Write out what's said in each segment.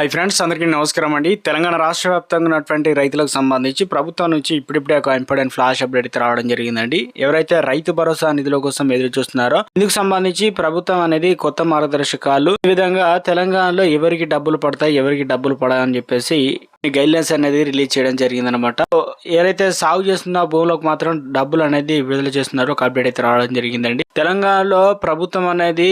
Hi friends అందరికీ నమస్కారం అండి. తెలంగాణ రాష్ట్ర వ్యాప్తంగా ఉన్నటువంటి రైతులకు సంబంధించి ప్రభుత్వం నుంచి ఇప్పుడిప్పుడే ఒక ఇంపార్టెంట్ ఫ్లాష్ అప్డేట్ అయితే రావడం జరిగిందండి. ఎవరైతే రైతు భరోసా నిధుల కోసం ఎదురు చూస్తున్నారో ఇందుకు సంబంధించి ప్రభుత్వం అనేది కొత్త మార్గదర్శకాలు. ఈ విధంగా తెలంగాణలో ఎవరికి డబ్బులు పడతాయి ఎవరికి డబ్బులు పడాలని చెప్పేసి గైడ్లైన్స్ అనేది రిలీజ్ చేయడం జరిగిందనమాట ఏదైతే సాగు చేస్తున్న భూములకు మాత్రం డబ్బులు అనేది విడుదల చేస్తున్నారో. ఒక అప్డేట్ అయితే రావడం జరిగిందండి. తెలంగాణలో ప్రభుత్వం అనేది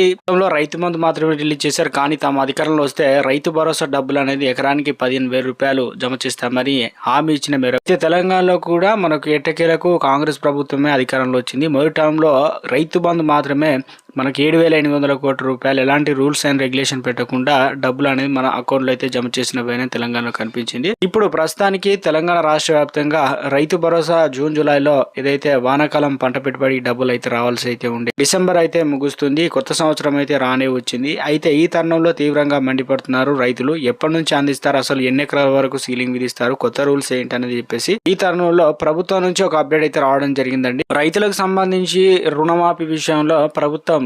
రైతు మందు మాత్రమే రిలీజ్ చేశారు. కానీ తమ అధికారంలో వస్తే రైతు భరోసా డబ్బులు అనేది ఎకరానికి పదిహేను వేల రూపాయలు జమ చేస్తామని హామీ ఇచ్చిన మేరకు. అయితే తెలంగాణలో కూడా మనకు ఎట్టకేలకు కాంగ్రెస్ ప్రభుత్వమే అధికారంలో వచ్చింది. మొదటి టైంలో రైతు బంధు మాత్రమే మనకి ఏడు వేల ఎనిమిది వందల కోట్ల రూపాయలు ఎలాంటి రూల్స్ అండ్ రెగ్యులేషన్ పెట్టకుండా డబ్బులు అనేది మన అకౌంట్లో అయితే జమ చేసిన పైన తెలంగాణలో కనిపించింది. ఇప్పుడు ప్రస్తుతానికి తెలంగాణ రాష్ట్ర వ్యాప్తంగా రైతు భరోసా జూన్ జూలైలో ఏదైతే వానాకాలం పంట పెట్టుబడి డబ్బులు అయితే రావాల్సి అయితే ఉండే డిసెంబర్ అయితే ముగుస్తుంది. కొత్త సంవత్సరం అయితే రానే వచ్చింది. అయితే ఈ తరుణంలో తీవ్రంగా మండిపడుతున్నారు రైతులు. ఎప్పటి నుంచి అందిస్తారు? అసలు ఎన్ని ఎకరాల వరకు సీలింగ్ విధిస్తారు? కొత్త రూల్స్ ఏంటి అనేది చెప్పేసి ఈ తరుణంలో ప్రభుత్వం నుంచి ఒక అప్డేట్ అయితే రావడం జరిగిందండి. రైతులకు సంబంధించి రుణమాఫీ విషయంలో ప్రభుత్వం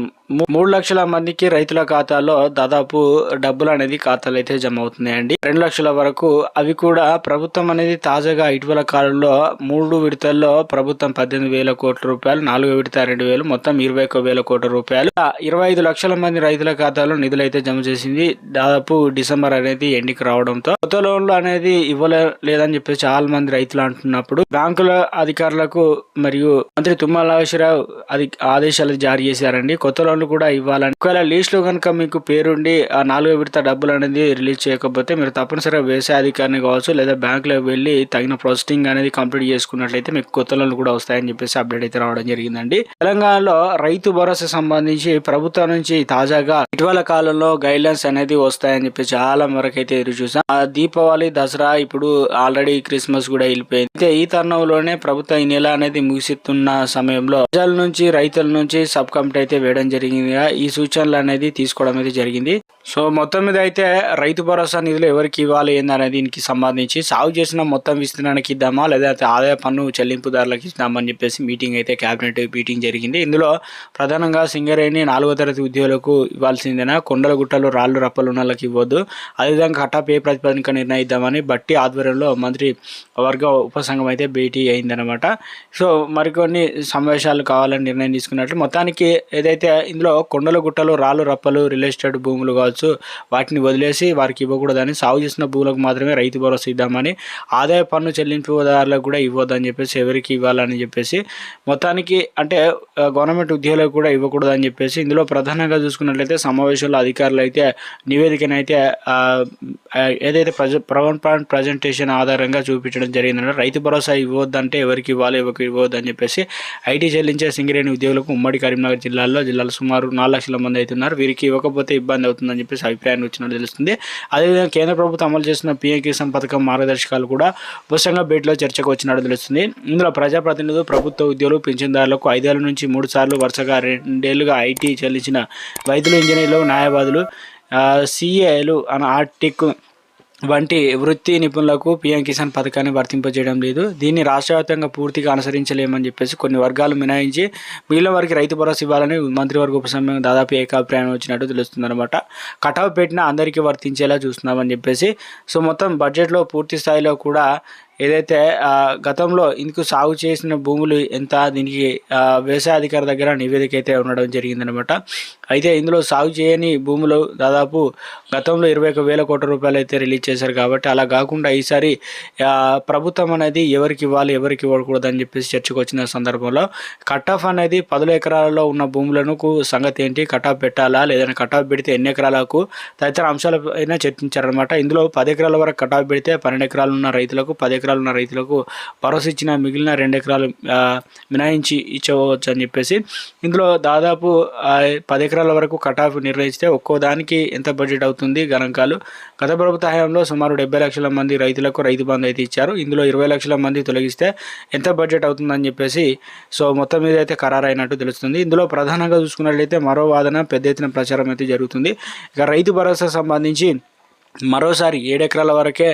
మూడు లక్షల మందికి రైతుల ఖాతాలో దాదాపు డబ్బులు అనేది ఖాతాలు అయితే జమ అవుతున్నాయండి. రెండు లక్షల వరకు అవి కూడా ప్రభుత్వం అనేది తాజాగా ఇటీవల కాలంలో మూడు విడతల్లో ప్రభుత్వం పద్దెనిమిది వేల కోట్ల రూపాయలు నాలుగో విడత రెండు వేలు మొత్తం ఇరవై ఒక వేల కోట్ల రూపాయలు. ఇరవై ఐదు లక్షల మంది రైతుల ఖాతాలో నిధులు అయితే జమ చేసింది దాదాపు డిసెంబర్ అనేది ఎండికి రావడంతో కొత్త లోన్లు అనేది ఇవ్వలేదని చెప్పేసి చాలా మంది రైతులు అంటున్నప్పుడు బ్యాంకుల అధికారులకు మరియు మంత్రి తుమ్మలాశ్వరరావు అది ఆదేశాలు జారీ చేశారండి. కొత్త లోన్లు కూడా ఇవ్వాలని. ఒకవేళ లీస్ట్లో కనుక మీకు పేరుండి ఆ నాలుగో విడత డబ్బులు అనేది రిలీజ్ చేయకపోతే మీరు తప్పనిసరిగా వ్యవసాయ అధికారిని కావచ్చు లేదా బ్యాంకులోకి వెళ్ళి తగిన ప్రాసెసింగ్ అనేది కంప్లీట్ చేసుకున్నట్లయితే మీకు కొత్త లోన్లు కూడా వస్తాయని చెప్పేసి అప్డేట్ అయితే రావడం జరిగిందండి. తెలంగాణలో రైతు భరోసా సంబంధించి ప్రభుత్వం నుంచి తాజాగా ఇటీవల కాలంలో గైడ్లైన్స్ అనేది వస్తాయని చెప్పి చాలా వరకు అయితే ఎదురు చూసాం. ఆ దీపావళి దసరా ఇప్పుడు ఆల్రెడీ క్రిస్మస్ కూడా వెళ్ళిపోయింది. అయితే ఈ తరుణంలోనే ప్రభుత్వం ఈ నెల అనేది ముగిసిస్తున్న సమయంలో ప్రజల నుంచి రైతుల నుంచి సబ్ కమిటీ అయితే చేయడం జరిగింది. ఈ సూచనలు అనేది తీసుకోవడం అయితే జరిగింది. సో మొత్తం మీద అయితే రైతు భరోసా నిధులు ఎవరికి ఇవ్వాలి ఏందనే దీనికి సంబంధించి సాగు చేసిన మొత్తం విస్తీర్ణానికి ఇద్దామా లేదా ఆదాయ పన్ను చెల్లింపుదారులకు ఇద్దామని చెప్పేసి మీటింగ్ అయితే కేబినెట్ మీటింగ్ జరిగింది. ఇందులో ప్రధానంగా సింగరేణి నాలుగో తరగతి ఉద్యోగులకు ఇవ్వాల్సిందేనా కొండల గుట్టలు రాళ్ళు రప్పలు ఉన్న వాళ్ళకి ఇవ్వద్దు అదేవిధంగా కటాప్ ఏ ప్రతిపాదనక నిర్ణయిద్దామని బట్టి ఆధ్వర్యంలో మంత్రి వర్గ ఉపసంఘం అయితే భేటీ అయిందనమాట సో మరికొన్ని సమావేశాలు కావాలని నిర్ణయం తీసుకున్నట్లు మొత్తానికి ఏదైతే అయితే ఇందులో కొండల గుట్టలు రాళ్ళు రప్పలు రియల్ ఎస్టేట్ భూములు కావచ్చు వాటిని వదిలేసి వారికి ఇవ్వకూడదని సాగు చేసిన భూములకు మాత్రమే రైతు భరోసా ఇద్దామని ఆదాయ పన్ను చెల్లింపుదారులకు కూడా ఇవ్వద్దని చెప్పేసి ఎవరికి ఇవ్వాలని చెప్పేసి మొత్తానికి అంటే గవర్నమెంట్ ఉద్యోగులకు కూడా ఇవ్వకూడదని చెప్పేసి ఇందులో ప్రధానంగా చూసుకున్నట్లయితే సమావేశంలో అధికారులు అయితే నివేదికనైతే ఏదైతే ప్రజ పవర్ పాయింట్ ప్రజెంటేషన్ ఆధారంగా చూపించడం జరిగిందంటే రైతు భరోసా ఇవ్వద్దంటే ఎవరికి ఇవ్వాలి ఎవరికి ఇవ్వద్దని అని చెప్పేసి ఐటీ చెల్లించే సింగరేణి ఉద్యోగులకు ఉమ్మడి కరీంనగర్ జిల్లాలో జిల్లాలో సుమారు నాలుగు లక్షల మంది అవుతున్నారు వీరికి ఇవ్వకపోతే ఇబ్బంది అవుతుందని చెప్పేసి అభిప్రాయాన్ని వచ్చినట్టు తెలుస్తుంది. అదేవిధంగా కేంద్ర ప్రభుత్వం అమలు చేస్తున్న పీఎం కిసాన్ పథకం మార్గదర్శకాలు కూడా ఉపసంఘ భేటీలో చర్చకు వచ్చినట్టు తెలుస్తుంది. ఇందులో ప్రజాప్రతినిధులు ప్రభుత్వ ఉద్యోగులు పింఛన్దారులకు ఐదేళ్ళ నుంచి మూడు సార్లు వరుసగా రెండేళ్ళుగా ఐటీ చెల్లించిన వైద్యులు ఇంజనీర్లు న్యాయవాదులు సిఏలు అన్న ఆర్టిక్ వంటి వృత్తి నిపుణులకు పీఎం కిసాన్ పథకాన్ని వర్తింపజేయడం లేదు. దీన్ని రాష్ట్ర వ్యాప్తంగా పూర్తిగా అనుసరించలేమని చెప్పేసి కొన్ని వర్గాలు మినహాయించి మిగిలిన వారికి రైతు భరోసా ఇవ్వాలని మంత్రివర్గ ఉపసంఘం దాదాపు ఏకాభిప్రాయం వచ్చినట్టు తెలుస్తుంది అనమాట కటాఫ్ పెట్టిన అందరికీ వర్తించేలా చూస్తున్నామని చెప్పేసి సో మొత్తం బడ్జెట్లో పూర్తి స్థాయిలో కూడా ఏదైతే గతంలో ఇందుకు సాగు చేసిన భూములు ఎంత దీనికి వ్యవసాయ అధికారి దగ్గర నివేదిక అయితే ఉండడం జరిగిందనమాట. అయితే ఇందులో సాగు చేయని భూములు దాదాపు గతంలో ఇరవై ఒక వేల కోట్ల రూపాయలు అయితే రిలీజ్ చేశారు కాబట్టి అలా కాకుండా ఈసారి ప్రభుత్వం అనేది ఎవరికి ఇవ్వాలి ఎవరికి ఇవ్వకూడదు అని చెప్పేసి చర్చకు వచ్చిన సందర్భంలో కట్ ఆఫ్ అనేది పదుల ఎకరాలలో ఉన్న భూములకు సంగతి ఏంటి? కట్ ఆఫ్ పెట్టాలా? లేదంటే కట్ ఆఫ్ పెడితే ఎన్ని ఎకరాలకు? తదితర అంశాలపైన చర్చించారనమాట. ఇందులో పది ఎకరాల వరకు కట్ ఆఫ్ పెడితే పన్నెండు ఎకరాలు ఉన్న రైతులకు పది ఎకరాలు ఉన్న రైతులకు భరోసా ఇచ్చిన మిగిలిన రెండు ఎకరాలు మినాయించి ఇచ్చవచ్చు అని చెప్పేసి ఇందులో దాదాపు పది ఎకరాల వరకు కటాఫ్ నిర్ణయిస్తే నిర్వహిస్తే ఒక్కో దానికి ఎంత బడ్జెట్ అవుతుంది గణాంకాలు. గత ప్రభుత్వ హయాంలో సుమారు డెబ్బై లక్షల మంది రైతులకు రైతు బంధు అయితే ఇచ్చారు. ఇందులో ఇరవై లక్షల మంది తొలగిస్తే ఎంత బడ్జెట్ అవుతుందని చెప్పేసి సో మొత్తం మీద అయితే ఖరారైనట్టు తెలుస్తుంది. ఇందులో ప్రధానంగా చూసుకున్నట్లయితే మరో వాదన పెద్ద ఎత్తున ప్రచారం అయితే జరుగుతుంది. ఇక రైతు భరోసా సంబంధించి మరోసారి ఏడెకరాల వరకే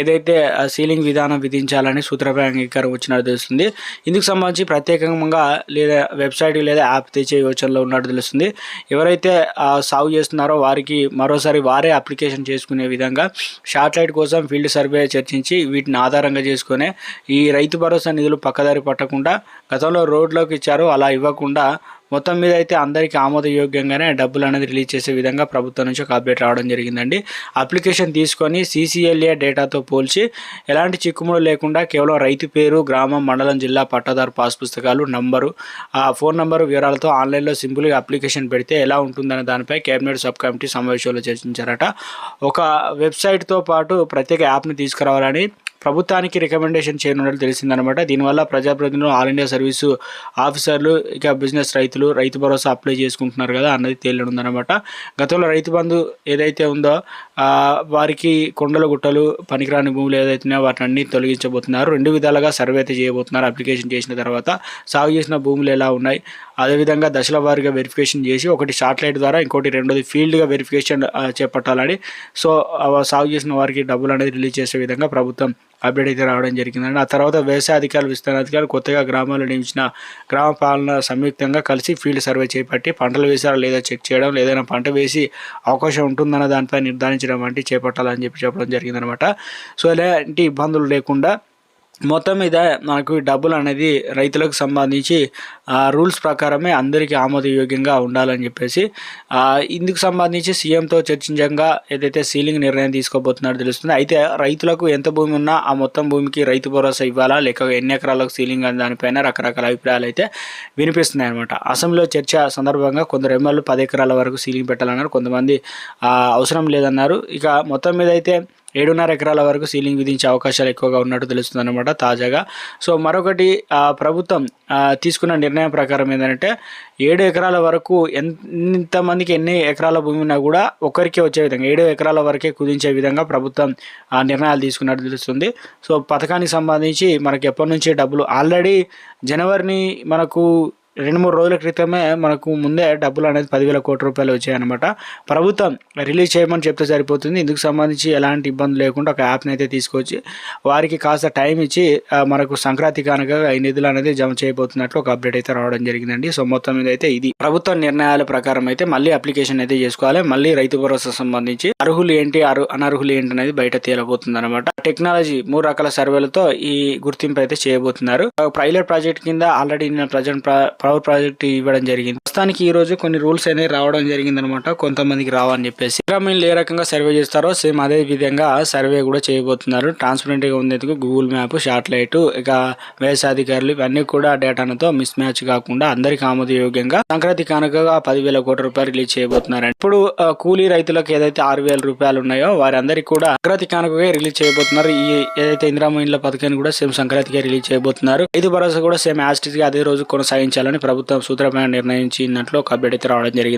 ఏదైతే ఆ సీలింగ్ విధానం విధించాలని సూత్రప్రాయ అంగీకారం వచ్చినట్టు తెలుస్తుంది. ఇందుకు సంబంధించి ప్రత్యేకంగా లేదా వెబ్సైట్ లేదా యాప్ తెచ్చే యోచనలో ఉన్నట్టు తెలుస్తుంది. ఎవరైతే సాగు చేస్తున్నారో వారికి మరోసారి వారే అప్లికేషన్ చేసుకునే విధంగా షార్ట్లైట్ కోసం ఫీల్డ్ సర్వే చర్చించి వీటిని ఆధారంగా చేసుకునే ఈ రైతు భరోసా నిధులు పక్కదారి పట్టకుండా గతంలో రోడ్లోకి ఇచ్చారు. అలా ఇవ్వకుండా మొత్తం మీద అయితే అందరికీ ఆమోదయోగ్యంగానే డబ్బులు అనేది రిలీజ్ చేసే విధంగా ప్రభుత్వం నుంచి ఒక అప్డేట్ రావడం జరిగిందండి. అప్లికేషన్ తీసుకొని సీసీఎల్ఏ డేటాతో పోల్చి ఎలాంటి చిక్కుముడు లేకుండా కేవలం రైతు పేరు గ్రామం మండలం జిల్లా పట్టాదారు పాస్ పుస్తకాలు నంబరు ఆ ఫోన్ నంబరు వివరాలతో ఆన్లైన్లో సింపుల్గా అప్లికేషన్ పెడితే ఎలా ఉంటుందనే దానిపై కేబినెట్ సబ్ కమిటీ సమావేశంలో చర్చించారట. ఒక వెబ్సైట్తో పాటు ప్రత్యేక యాప్ని తీసుకురావాలని ప్రభుత్వానికి రికమెండేషన్ చేయనున్నట్లు తెలిసిందనమాట. దీనివల్ల ప్రజాప్రతినిధులు ఆల్ ఇండియా సర్వీసు ఆఫీసర్లు ఇక బిజినెస్ రైతులు రైతు భరోసా అప్లై చేసుకుంటున్నారు కదా అన్నది తేలినుందనమాట గతంలో రైతు బంధు ఏదైతే ఉందో వారికి కొండల గుట్టలు పనికిరాని భూములు ఏదైతే వాటిని అన్ని తొలగించబోతున్నారు. రెండు విధాలుగా సర్వే అయితే చేయబోతున్నారు. అప్లికేషన్ చేసిన తర్వాత సాగు చేసిన భూములు ఎలా ఉన్నాయి? అదేవిధంగా దశల వారీగా వెరిఫికేషన్ చేసి ఒకటి శాటిలైట్ ద్వారా ఇంకోటి రెండోది ఫీల్డ్గా వెరిఫికేషన్ చేపట్టాలని. సో సాగు చేసిన వారికి డబ్బులు అనేది రిలీజ్ చేసే విధంగా ప్రభుత్వం అప్డేట్ అయితే రావడం జరిగిందండి. ఆ తర్వాత వ్యవసాయ అధికారులు విస్తరణ అధికారులు కొత్తగా గ్రామాల్లో నియమించిన గ్రామ పాలన సంయుక్తంగా కలిసి ఫీల్డ్ సర్వే చేపట్టి పంటలు వేసారా లేదా చెక్ చేయడం ఏదైనా పంట వేసి అవకాశం ఉంటుందన్న దానిపై నిర్ధారించడం వంటి చేపట్టాలని చెప్పి చెప్పడం జరిగిందనమాట సో ఎలాంటి ఇబ్బందులు లేకుండా మొత్తం మీద మనకు డబ్బులు అనేది రైతులకు సంబంధించి రూల్స్ ప్రకారమే అందరికీ ఆమోదయోగ్యంగా ఉండాలని చెప్పేసి ఇందుకు సంబంధించి సీఎంతో చర్చించంగా ఏదైతే సీలింగ్ నిర్ణయం తీసుకోబోతున్నారో తెలుస్తుంది. అయితే రైతులకు ఎంత భూమి ఉన్నా ఆ మొత్తం భూమికి రైతు భరోసా ఇవ్వాలా? లేక ఎన్ని ఎకరాలకు సీలింగ్ అనే దానిపైన రకరకాల అభిప్రాయాలు అయితే వినిపిస్తున్నాయి అనమాట అసెంబ్లీలో చర్చ సందర్భంగా కొందరు ఎమ్మెల్యేలు పది ఎకరాల వరకు సీలింగ్ పెట్టాలన్నారు. కొంతమంది అవసరం లేదన్నారు. ఇక మొత్తం మీద అయితే ఏడున్నర ఎకరాల వరకు సీలింగ్ విధించే అవకాశాలు ఎక్కువగా ఉన్నట్టు తెలుస్తుందన్నమాట తాజాగా. సో మరొకటి ప్రభుత్వం తీసుకున్న నిర్ణయం ప్రకారం ఏంటంటే ఏడు ఎకరాల వరకు ఎంతమందికి ఎన్ని ఎకరాల భూమి ఉన్నా కూడా ఒకరికే వచ్చే విధంగా ఏడు ఎకరాల వరకే కుదించే విధంగా ప్రభుత్వం ఆ నిర్ణయాలు తీసుకున్నట్టు తెలుస్తుంది. సో పథకానికి సంబంధించి మనకి ఎప్పటి నుంచి డబ్బులు ఆల్రెడీ జనవరిని మనకు రెండు మూడు రోజుల క్రితమే మనకు ముందే డబ్బులు అనేది పదివేల కోట్ల రూపాయలు వచ్చాయన్నమాట. ప్రభుత్వం రిలీజ్ చేయమని చెప్తే సరిపోతుంది. ఇందుకు సంబంధించి ఎలాంటి ఇబ్బంది లేకుండా ఒక యాప్ని అయితే తీసుకొచ్చి వారికి కాస్త టైం ఇచ్చి మనకు సంక్రాంతి కనుక ఈ నిధులు అనేది జమ చేయబోతున్నట్లు ఒక అప్డేట్ అయితే రావడం జరిగిందండి. సో మొత్తం మీద అయితే ఇది. ప్రభుత్వ నిర్ణయాల ప్రకారం అయితే మళ్ళీ అప్లికేషన్ అయితే చేసుకోవాలి. మళ్ళీ రైతు భరోసా సంబంధించి అర్హులు ఏంటి అరు అనర్హులు ఏంటి అనేది బయట తేలబోతుంది అనమాట టెక్నాలజీ మూడు రకాల సర్వేలతో ఈ గుర్తింపు అయితే చేయబోతున్నారు. పైలట్ ప్రాజెక్ట్ కింద ఆల్రెడీ ప్రజెంట్ పవర్ ప్రాజెక్ట్ ఇవ్వడం జరిగింది. ప్రస్తుతానికి ఈ రోజు కొన్ని రూల్స్ అనేవి రావడం జరిగింది అనమాట కొంతమందికి రావని చెప్పేసి. గ్రామీణులు ఏ రకంగా సర్వే చేస్తారో సేమ్ అదే విధంగా సర్వే కూడా చేయబోతున్నారు. ట్రాన్స్పరెంట్గా ఉండేందుకు గూగుల్ మ్యాప్ శాటిలైట్ ఇక వ్యవసాయాధికారులు ఇవన్నీ కూడా డేటాతో మిస్ మ్యాచ్ కాకుండా అందరికి ఆమోదయోగ్యంగా సంక్రాంతి కానుకగా పదివేల కోట్ల రూపాయలు రిలీజ్ చేయబోతున్నారు. ఇప్పుడు కూలీ రైతులకు ఏదైతే ఆరు వేల రూపాయలు ఉన్నాయో వారందరికీ కూడా సంక్రాంతి కానుకగా రిలీజ్ చేయబోతున్నారు. ఈ ఏదైతే ఇందిరామ ఇండ్ల పథకాన్ని కూడా సేమ్ సంక్రాంతిగా రిలీజ్ చేయబోతున్నారు. ఇది భరోసా కూడా సేమ్ యాస్టిస్గా అదే రోజు కొనసాగించాలి చేయాలని ప్రభుత్వం సూత్రమైన నిర్ణయించినట్లు ఒక అప్డేట్ అయితే రావడం జరిగింది.